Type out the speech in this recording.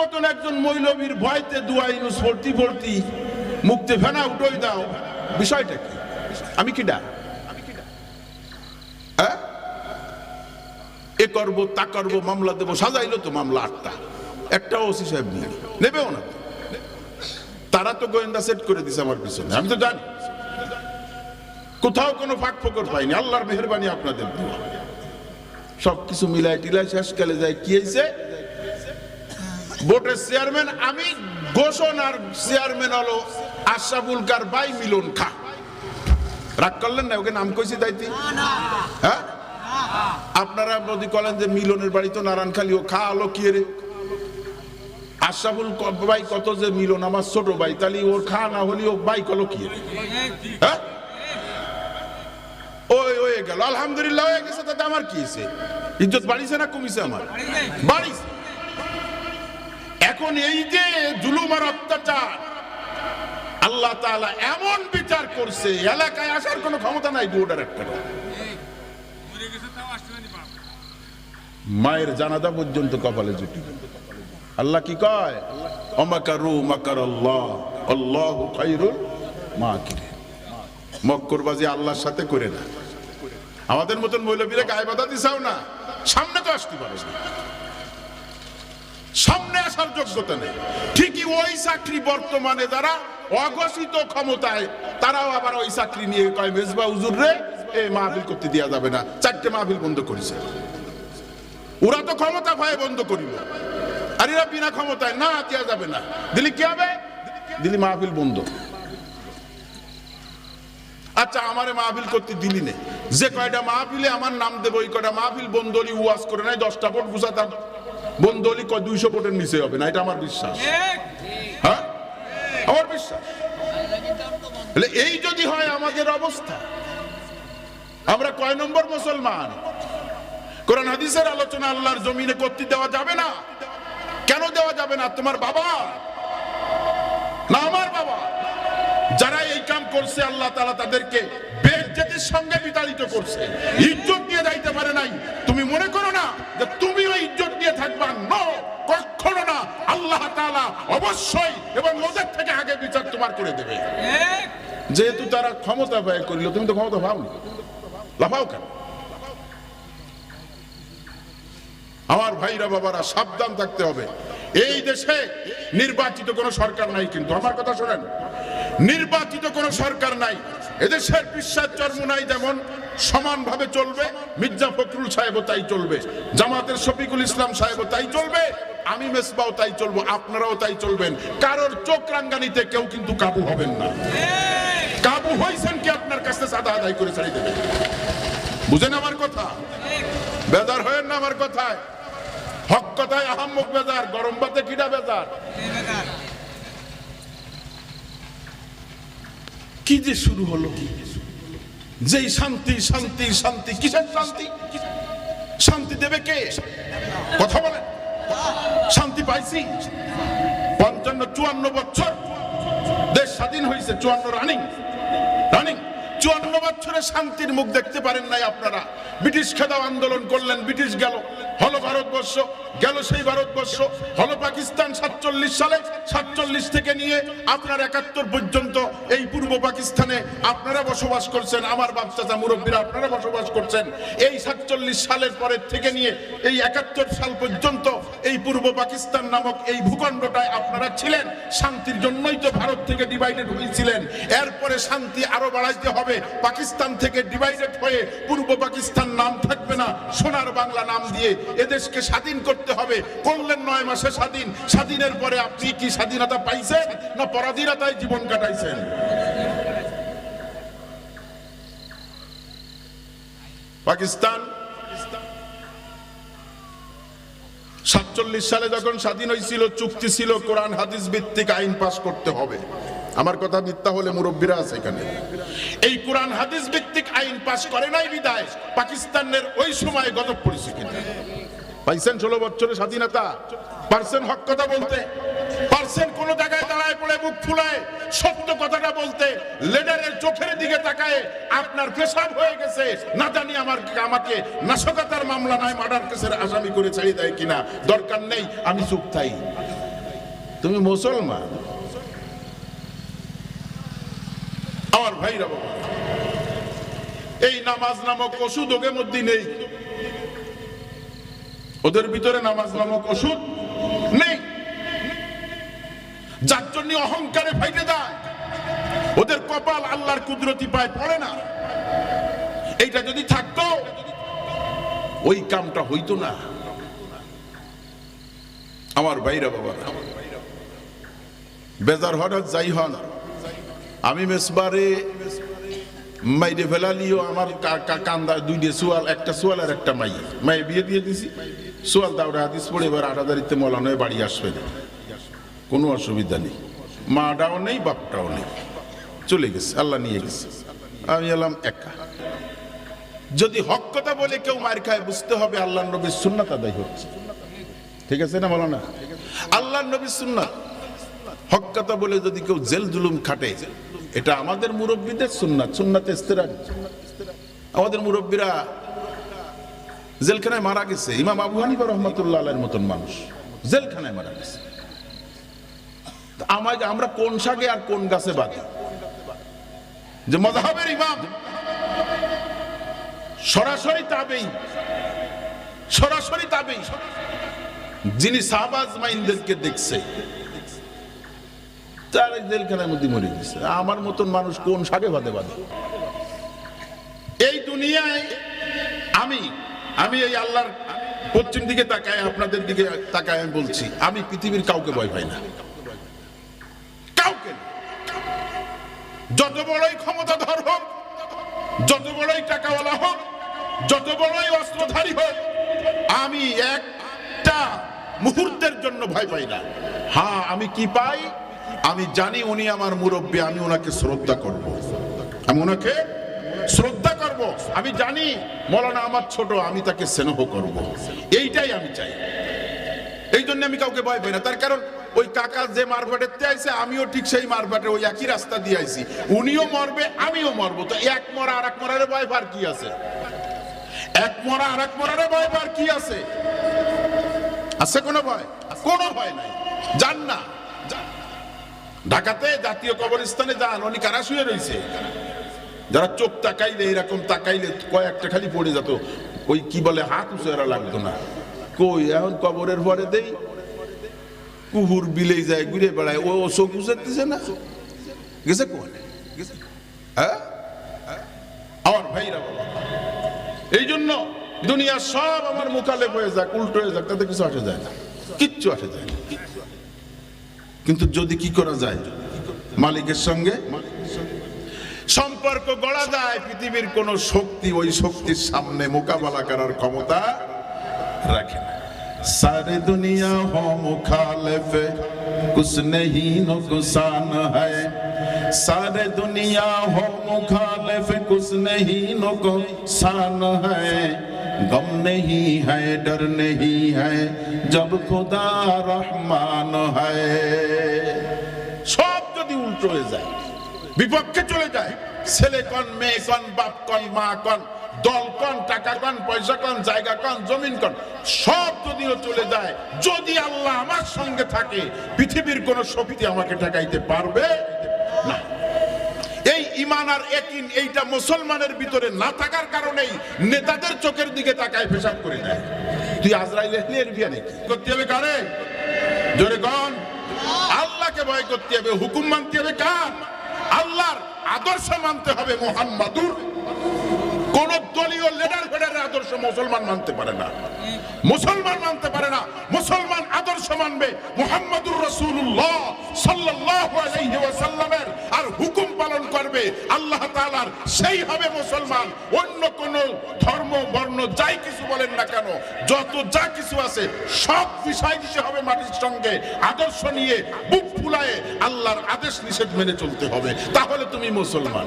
মতন একজন মৌলবীর ভয়তে দুয়া ইনুস ভর্তি, মুক্তি ফেনা উঠোই দাও। বিষয়টা কি? আমি কি ডা হ্যাঁ? এ করব, তা করব, মামলা দেবো, সাজাইলো তো মামলা আটটা। একটা ওসি সাহেব নিয়ে নেবেও না তারা তো গোয়েন্দা সেট করে দিছে আমার পিছনে। আমি তো জানি। কোথাও কোনো ফাঁক ফোকর পাইনি। আল্লাহর মেহরবানি আপনাদের দোয়া সব কিছু মিলাই টিলাই শেষ শেষকালে যায়। কি হয়েছে বোর্ডের চেয়ারম্যান আমি ঘোষণ আর চেয়ারম্যান হলো আশরাফুল কার বাই মিলন খা। রাগ করলেন না ওকে নাম কইছি তাইতি হ্যাঁ? আপনারা যদি বলেন যে মিলনের বাড়ি তো নারায়ণখালী ও খা আলো কি রে? আশরাফুল ভাই কত যে মিলন আমার ছোট ভাই তাহলে ওর খা না হলে ও বাই কলো কি হ্যাঁ? ওই হয়ে গেল আলহামদুলিল্লাহ হয়ে গেছে তাতে আমার কি হয়েছে? ইজ্জত বাড়িছে না কমিছে আমার? বাড়িছে। এখন এই যে জুলুম আর অত্যাচার, আল্লাহ এমন বিচার করছে, এলাকায় আসার কোনো ক্ষমতা নাই বোর্ডার একটা। মায়ের জানাজা পর্যন্ত কপালে জুটি। আল্লাহ কি কয়? অমাকারু মাকার আল্লাহ আল্লাহ খাইরুল মাকিরিন। মক্করবাজি আল্লাহর সাথে করে না। আমাদের মতন মৌলবীরা গায়ে বাধা দিছাও না। সামনে তো আসতে পারে সামনে আসার যোগ্যতা নেই। ঠিকই ওই চাকরি বর্তমানে যারা অঘোষিত ক্ষমতায়, তারাও আবার ওই চাকরি নিয়ে কয়, মেজবা হুজুর রে, এ মাহফিল করতে দেওয়া যাবে না। চারটে মাহফিল বন্ধ করেছে। ওরা তো ক্ষমতা ভয়ে বন্ধ করিল। আর এরা বিনা ক্ষমতায় না দেওয়া যাবে না। দিলি কি হবে? দিলি মাহফিল বন্ধ। আচ্ছা আমারে মাহফিল করতে দিলি নে। যে কয়টা মাহফিলে আমার নাম দেবো, ওই কয়টা মাহফিল বন্দলি উয়াজ করে নাই, দশটা ফুট বুঝাতাম। বন্দলি কয় দুইশো ফুটের নিচে হবে, না, এটা আমার বিশ্বাস। হ্যাঁ? আমার বিশ্বাস। এই যদি হয় আমাদের অবস্থা, আমরা কয় নম্বর মুসলমান? কোরআন, হাদিসের আলোচনা আল্লাহর জমিনে করতে দেওয়া যাবে না? কেন দেওয়া যাবে না? তোমার বাবা? না, আমার বাবা। যারা এই কাম করছে, আল্লাহ তাআলা তাদেরকে বেজ্জতির সঙ্গে বিতাড়িত করছে। ইজ্জত দিয়ে যাইতে পারে নাই। তুমি মনে করো না যে তুমি ওই ইজ্জত দিয়ে থাকবা নো কখনো না আল্লাহ তাআলা অবশ্যই এবং ওদের থেকে আগে বিচার তোমার করে দেবে। যেহেতু তারা ক্ষমতা ব্যয় করিল, তুমি তো ক্ষমতা পাওনি। লাফাও কেন? আমার ভাইরা বাবারা, সাবধান থাকতে হবে। এই দেশে নির্বাচিত কোনো সরকার নাই কিন্তু, আমার কথা শোনেন। নির্বাচিত কোনো সরকার নাই। এদেশের বিশ্বাস জন্ম নাই যেমন, সমানভাবে চলবে। মির্জা ফখরুল সাহেবও তাই চলবে। জামাতের শফিকুল ইসলাম সাহেবও তাই চলবে। আমি মেসবাও তাই চলবো, আপনারাও তাই চলবেন। কারোর চোখ রাঙ্গানিতে কেউ কিন্তু কাবু হবেন না। কাবু হয়েছেন কি আপনার কাছে সাদা আদায় করে ছাড়ি দেবেন? বুঝেন আমার কথা? বেজার হয়েন না আমার কথায়? হক কথায় আহাম্মক বেজার, গরম বাতে কিডা বেজার? কি যে শুরু হলো? যেই শান্তি শান্তি শান্তি, কিসের শান্তি? শান্তি দেবে কে? কথা বলেন। শান্তি পাইছি। পঞ্চান্ন, চুয়ান্ন বছর দেশ স্বাধীন হয়েছে চুয়ান্ন রানিং। রানিং, চুয়ান্ন বছরে শান্তির মুখ দেখতে পারেন নাই আপনারা। ব্রিটিশ খেদাও আন্দোলন করলেন, ব্রিটিশ গেল। হলো ভারতবর্ষ, গেল সেই ভারতবর্ষ। হলো পাকিস্তান সাতচল্লিশ সালে, সাতচল্লিশ থেকে নিয়ে আপনার একাত্তর পর্যন্ত এই পূর্ব পাকিস্তানে আপনারা বসবাস করছেন। আমার বাপ চাচা মুরব্বীরা আপনারা বসবাস করছেন। এই সাতচল্লিশ সালের পরের থেকে নিয়ে এই একাত্তর সাল পর্যন্ত এই পূর্ব পাকিস্তান নামক এই ভূখণ্ডটায় আপনারা ছিলেন। শান্তির জন্যই তো ভারত থেকে ডিভাইডেড হয়েছিলেন। এরপরে শান্তি আরও বাড়াইতে হবে। পাকিস্তান থেকে ডিভাইডেড হয়ে পূর্ব পাকিস্তান নাম থাকবে না। সোনার বাংলা নাম দিয়ে এদেশকে স্বাধীন করতে হবে। করলেন নয় মাসে স্বাধীন। স্বাধীনের পরে আপনি কি স্বাধীনতা পাইছেন না পরাধীনতায় জীবন কাটাইছেন? পাকিস্তান সাতচল্লিশ সালে যখন স্বাধীন হয়েছিল চুক্তি ছিল কোরআন, হাদিস ভিত্তিক আইন পাশ করতে হবে। আমার কথা মিথ্যা হলে মুরব্বীরা আছে এখানে। এই কোরআন, হাদিস ভিত্তিক আইন পাশ করে নাই বিদায়। পাকিস্তানের ওই সময় গজব পরিস্থিতিতে পাইছেন ষোলো বছরের স্বাধীনতা। পারছেন হক কথা বলতে। পারছেন কোন জায়গায় দাঁড়ায় পড়ে মুখ ফুলায় সত্য কথাটা বলতে। লিডারের চোখের দিকে তাকায় আপনার পেশাব হয়ে গেছে। না জানি আমার আমাকে নাশকতার মামলা নয়, মার্ডার কেসের আসামি করে ছাড়িয়ে দেয় কিনা। দরকার নেই, আমি চুপ থাই তুমি মুসলমান? আমার ভাইরা বাবা। এই নামাজ নামক ওষুধ ওদের মধ্যে নেই ওদের ভিতরে নামাজ নামক ওষুধ নেই। যার জন্য অহংকারে ফাইটে দেয় ওদের কপাল আল্লাহর কুদরতি পায় পড়ে না। এইটা যদি থাকতো, ওই কামটা হইতো না। আমার ভাইরা বাবা, বেজার আর যাই হন আমি মেসবারে মাইরে ফেলালিও আমার কান্দা দুইটে সোয়াল, একটা সোয়াল আর একটা মাই মাই বিয়ে দিয়ে দিছি। সোয়াল দাওড়া হাদিস পড়ে এবার আড়াদারিতে মলানো হয়ে বাড়ি আসবে না। কোনো অসুবিধা নেই। মাটাও নেই, বাপটাও নেই। চলে গেছে, আল্লাহ নিয়ে গেছে। আমি এলাম একা। যদি হক কথা বলে কেউ মার খায়, বুঝতে হবে আল্লাহ নবীর সুন্নাত আদায় হচ্ছে। ঠিক আছে না বলো না আল্লাহ নবীর সুন্নাত। হক কথা বলে যদি কেউ জেল জুলুম খাটে, এটা আমাদের মুরব্বীদের সুন্নাত। সুন্নাতে আমাদের মুরব্বীরা জেলখানায় মারা গেছে। ইমাম আবু হানিফা রহমতুল্লাহ আলের মতন মানুষ। জেলখানায় মারা গেছে। আমাকে আমরা কোন শাকে আর কোন গাছে বাঁধি? যে মজাহের ইমাম সরাসরি তাবেই। সরাসরি তাবেই। যিনি সাহবাজ মাইনদেরকে দেখছে। তার জেলখানার মধ্যে মরে গেছে। আমার মতন মানুষ কোন শাকে বাঁধে বাঁধে? এই দুনিয়ায় আমি আমি এই আল্লাহর পশ্চিম দিকে তাকায়, আপনাদের দিকে তাকায় আমি বলছি, আমি পৃথিবীর কাউকে ভয় পাই না। কাউকে যত বড়ই ক্ষমতাধর হোক, যত বড়ই টাকাওয়ালা হোক, যত বড়ই অস্ত্রধারী হোক, আমি একটা মুহূর্তের জন্য ভয় পাই না। হ্যাঁ আমি কি পাই? আমি জানি উনি আমার মুরব্বী, আমি ওনাকে শ্রদ্ধা করব। আমি ওনাকে শ্রদ্ধা করব। আমি জানি মৌলানা আমার ছোট, আমি তাকে স্নেহ করব। এইটাই আমি চাই। এই জন্য আমি কাউকে ভয় পাই না। তার কারণ ওই কাকা যে মারবাটেতে আইছে, আমিও ঠিক সেই মারবাটে ওই একই রাস্তা দিয়ে আইছি। উনিও মরবে, আমিও মরবো। তো এক মরা আর এক মরারে ভয় পার কি আছে? এক মরা আর এক মরারে ভয় পার কি আছে? আছে কোনো ভয়? কোনো ভয় নাই। যান না। ঢাকাতে জাতীয় কবরস্থানে যান। উনি কারা শুয়ে রয়েছে যারা চোখ তাকাইলে এরকম তাকাইলে কয়েকটা খালি পড়ে যেত। ওই কি বলে, হাত উঁচু এরা লাগতো না। কই, এখন কবরের পরে দেই। কুকুর বিলেই যায়, ঘুরে বেড়ায়। ও চোখ উঁচাতেছে না? গেছে কোন? হ্যাঁ? আমার ভাইরা এই জন্য দুনিয়া সব আমার মোকালে হয়ে যাক, উল্টো হয়ে যাক, তাতে কিছু আসে যায় না। কিচ্ছু আসে যায় না। কিন্তু যদি কি করা যায়? মালিকের সঙ্গে সম্পর্ক গড়া যায় পৃথিবীর কোন শক্তি ওই শক্তির সামনে মোকাবেলা করার ক্ষমতা রাখে না। সারে দুনিয়া হো মুখালেফ কুছ নেহি নুকসান হ্যায়। সারে দুনিয়া হো মুখালেফ কুছ নেহি নুকসান হ্যায়। গম নেহি হ্যায় ডর নেহি হ্যায় জব খুদা রহমান হ্যায়। সব যদি উল্টো হয়ে যায়। বিপক্ষে চলে যায়। ছেলে কন, মেয়ে কন, বাপ কন, মা কন, দল কন, টাকা কন, পয়সা কন, জায়গা কন, জমিন কন, সব যদিও চলে যায়, যদি আল্লাহ আমার সঙ্গে থাকে, পৃথিবীর কোন শক্তি আমাকে ঠেকাইতে পারবে? না। এই ইমান আর একিন এইটা মুসলমানের ভিতরে না থাকার কারণেই নেতাদের চোখের দিকে তাকায় পেশাব করে দেয়। তুই আজরাইল এর বিয়া নাকি? করতে হবে কারে? জোরে কন। আল্লাহকে ভয় করতে হবে, হুকুম মানতে হবে কার? আল্লাহর আদর্শ মানতে হবে মোহাম্মদুর। কোন দলীয় লিডার ফেডারের আদর্শ মুসলমান মানতে পারে না। মুসলমান মানতে পারে না। মুসলমান আদর্শ মানবে মোহাম্মদুর রসুল্লাহ সাল্লাহ আলাইহি ওয়াসাল্লামের আল্লাহ তালার সেই হবে মুসলমান। অন্য কোন ধর্ম, বর্ণ যাই কিছু বলেন না কেন, যত যা কিছু আছে, সব বিষয় কিছু হবে মাটির সঙ্গে আদর্শ নিয়ে, বুক ফুলায়ে আল্লাহর আদেশ নিষেধ মেনে চলতে হবে। তাহলে তুমি মুসলমান।